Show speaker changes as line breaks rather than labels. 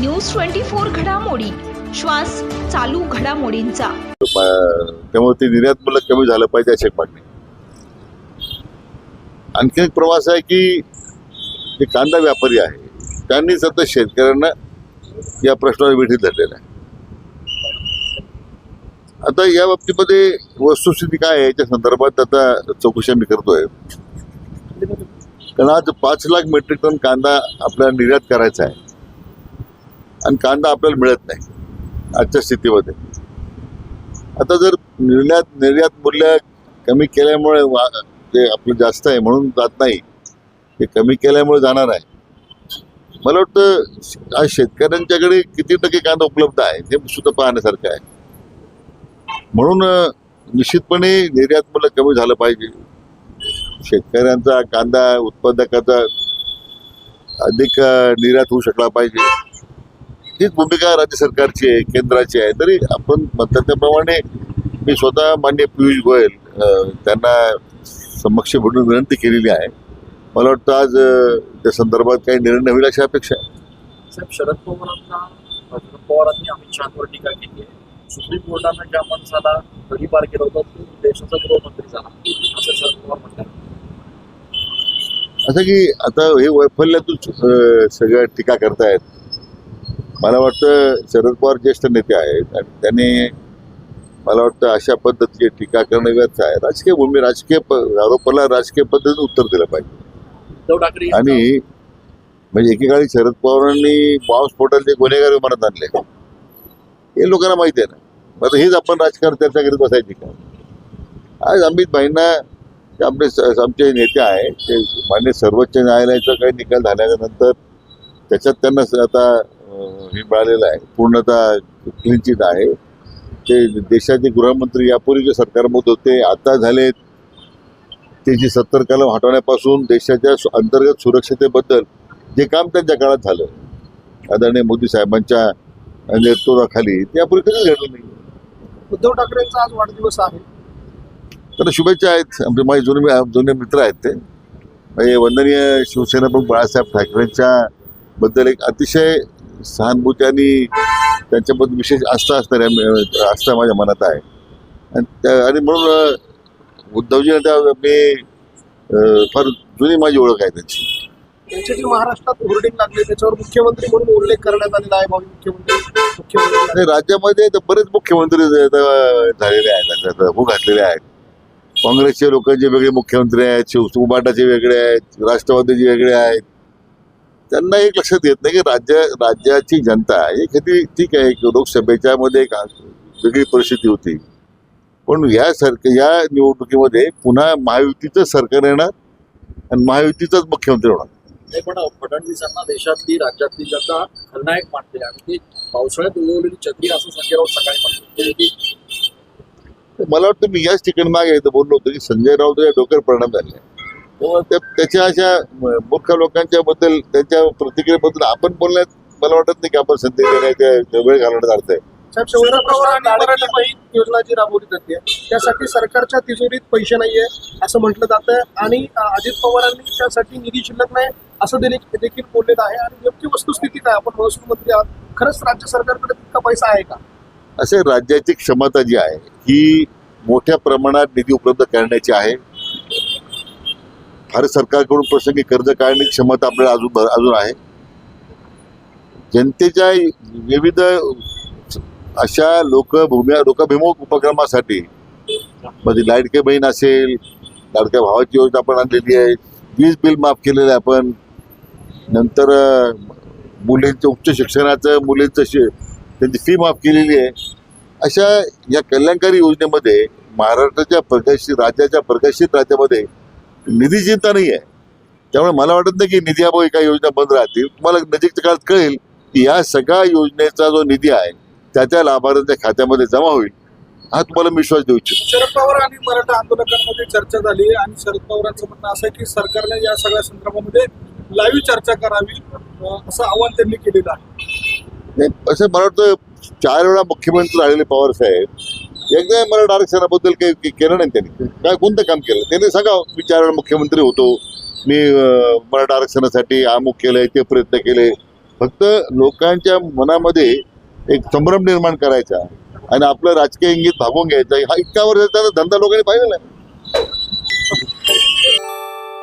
News twenty four घडामोडी. श्वास चालू घडामोडींचा.
त्यामुळे ते निर्यात मूल्य कमी झालं पाहिजे अशी एक मागणी. आणखी एक प्रवास आहे की जे कांदा व्यापारी आहे त्यांनी सतत शेतकऱ्यांना या प्रश्नावर वेठी धरलेला आहे. आता या बाबतीमध्ये वस्तुस्थिती काय आहे? याच्या संदर्भात आता चौकशी आम्ही करतोय. कारण आज पाच लाख मेट्रिक टन कांदा आपल्याला निर्यात करायचा आहे. आणि कांदा आपल्याला मिळत नाही आजच्या स्थितीमध्ये. आता जर निर्यात निर्यात मूल्य कमी केल्यामुळे वा- ते आपलं जास्त आहे म्हणून जात नाही ते कमी केल्यामुळे जाणार आहे. मला वाटतं आज शेतकऱ्यांच्याकडे किती टक्के कांदा उपलब्ध आहे हे सुद्धा पाहण्यासारखं आहे. म्हणून निश्चितपणे निर्यात मूल्य कमी झालं पाहिजे. शेतकऱ्यांचा कांदा उत्पादकाचा अधिक निर्यात होऊ शकला पाहिजे. हीच भूमिका राज्य सरकारची आहे केंद्राची आहे. तरी आपण म्हणतात त्याप्रमाणे मी स्वतः मान्य पियुष गोयल त्यांना समक्ष भेटून विनंती केलेली आहे. मला वाटतं आज त्या संदर्भात काही निर्णय होईल अशी अपेक्षा आहे.
साहेब शरद पवारांना शरद पवारांनी अमित शहावर टीका केली आहे. सुप्रीम कोर्टानं ज्या माणसाला गडीपार केलं होतं तो देशाचा गृहमंत्री झाला. असं शरद पवार म्हणतात.
असं की आता हे वैफल्यातून सगळ्या टीका करतायत. मला वाटतं शरद पवार ज्येष्ठ नेते आहेत आणि त्यांनी मला वाटतं अशा पद्धतीची टीका करणं व्यर्थ आहे. राजकीय भूमी राजकीय आरोपाला राजकीय पद्धतीने उत्तर दिलं पाहिजे. आणि म्हणजे एकेकाळी शरद पवारांनी बॉम्बस्फोटाचे गुन्हेगार विमानात आणले. हे लोकांना माहिती आहे ना. मग आता हेच आपण राजकारण चर्चा करत बसायची का? आज अमित भाईंना आपले आमचे नेते आहे ते मान्य सर्वोच्च न्यायालयाचा काही निकाल झाल्यानंतर त्याच्यात त्यांना आता हे मिळालेलं आहे. पूर्णतः क्लीन चिट आहे. ते देशाचे गृहमंत्री यापूर्वी जे सरकारमध्ये होते आता झालेत. त्याची सत्तर कलम हटवण्यापासून देशाच्या अंतर्गत सुरक्षतेबद्दल जे काम त्यांच्या काळात झालं आदरणीय मोदी साहेबांच्या नेतृत्वाखाली ते यापूर्वी कधीच घडलं नाही.
उद्धव ठाकरेंचा आज वाढदिवस आहे.
तर शुभेच्छा आहेत. आमचे माझे जुने जुने मित्र आहेत ते. म्हणजे वंदनीय शिवसेना प्रमुख बाळासाहेब ठाकरेंच्या बद्दल एक अतिशय सहानुभूती आणि त्यांच्याबद्दल विशेष आस्था असणाऱ्या आस्था माझ्या मनात आहे. आणि त्या- आणि म्हणून उद्धवजी त्या मी फार जुनी माझी ओळख आहे त्यांची.
त्यांची जी महाराष्ट्रात होर्डिंग लागली त्याच्यावर मुख्यमंत्री म्हणून उल्लेख करण्यात आलेला आहे भावी मुख्यमंत्री. मुख्यमंत्री
राज्यामध्ये तर बरेच मुख्यमंत्री झालेले आहेत होऊ घातलेले आहेत. काँग्रेसचे लोकांचे वेगळे मुख्यमंत्री आहेत शिव उबाटाचे वेगळे आहेत राष्ट्रवादीचे वेगळे आहेत. त्यांना एक लक्षात येत नाही की राज्य राज्याची जनता ही कधी ठीक आहे की लोकसभेच्या मध्ये एक वेगळी परिस्थिती होती. पण या सरकार या निवडणुकीमध्ये पुन्हा महायुतीचं सरकार येणार आणि महायुतीचाच मुख्यमंत्री होणार.
नाही पण फडणवीसांना देशातली राज्यातली जनता खलनायक मानते. आणि ती पावसाळ्यात उगवलेली छत्री असं संजय राऊत सकाळी
मला वाटतं मी याच ठिकाणी मागे बोललो होतो की संजय राऊत या डोक्यावर परिणाम झाले त्याच्या अशा मूर्ख लोकांच्या बद्दल त्यांच्या प्रतिक्रियेबद्दल आपण बोलण्यात मला वाटत नाही की आपण संधी देण्याच्या वेळ घालवण्यात अर्थ आहे.
योजना जी राबवली जाते त्यासाठी सरकारच्या तिजोरीत पैसे नाहीये असं म्हटलं जातं आणि अजित पवारांनी त्यासाठी निधी शिल्लक नाही असं देखील देखील बोललेलं आहे. आणि नेमकी वस्तुस्थिती काय आपण महसूल मंत्री आहात. खरंच राज्य सरकारकडे तितका पैसा आहे का?
असे राज्याची क्षमता जी आहे ही मोठ्या प्रमाणात निधी उपलब्ध करण्याची आहे. भारत सरकारकडून प्रसंगी कर्ज काढण्याची क्षमता आपल्याला अजून अजून आहे. जनतेच्या विविध अशा लोकभूम्या लोकभिमुख उपक्रमासाठी मध्ये लाडके बहीण असेल लाडक्या भावाची योजना आपण आणलेली आहे. वीज बिल माफ केलेलं आहे आपण. नंतर मुलींचं उच्च शिक्षणाचं मुलींचं शि त्यांची फी माफ केलेली आहे. अशा या कल्याणकारी योजनेमध्ये महाराष्ट्राच्या प्रगतशील राज्याच्या प्रगतशील राज्यामध्ये निधी चिंता नाही आहे त्यामुळे मला वाटत नाही की निधी अभावी काही योजना बंद राहतील. तुम्हाला नजीकच्या काळात कळेल की या सगळ्या योजनेचा जो निधी आहे त्या त्या लाभार्थ्यांच्या खात्यामध्ये जमा होईल. हा तुम्हाला विश्वास देऊ इच्छितो.
शरद पवार आणि मराठा आंदोलकांमध्ये चर्चा झाली आणि शरद पवारांचं म्हणणं असं आहे की सरकारने या सगळ्या संदर्भामध्ये लाईव्ह चर्चा करावी असं आव्हान त्यांनी केलेलं आहे.
असं मला वाटतं चार वेळा मुख्यमंत्री राहिलेले पवार साहेब. एकदा मराठा आरक्षणाबद्दल काही काही केलं नाही त्यांनी. काय कोणतं काम केलं? त्यांनी सांगा मी चार वेळा मुख्यमंत्री होतो. मी मराठा आरक्षणासाठी अमुक केलंय ते प्रयत्न केले. फक्त लोकांच्या मनामध्ये एक संभ्रम निर्माण करायचा आणि आपलं राजकीय इंगित भागवून घ्यायचा. हा इतक्या वर्षाचा धंदा लोकांनी पाहिलेला आहे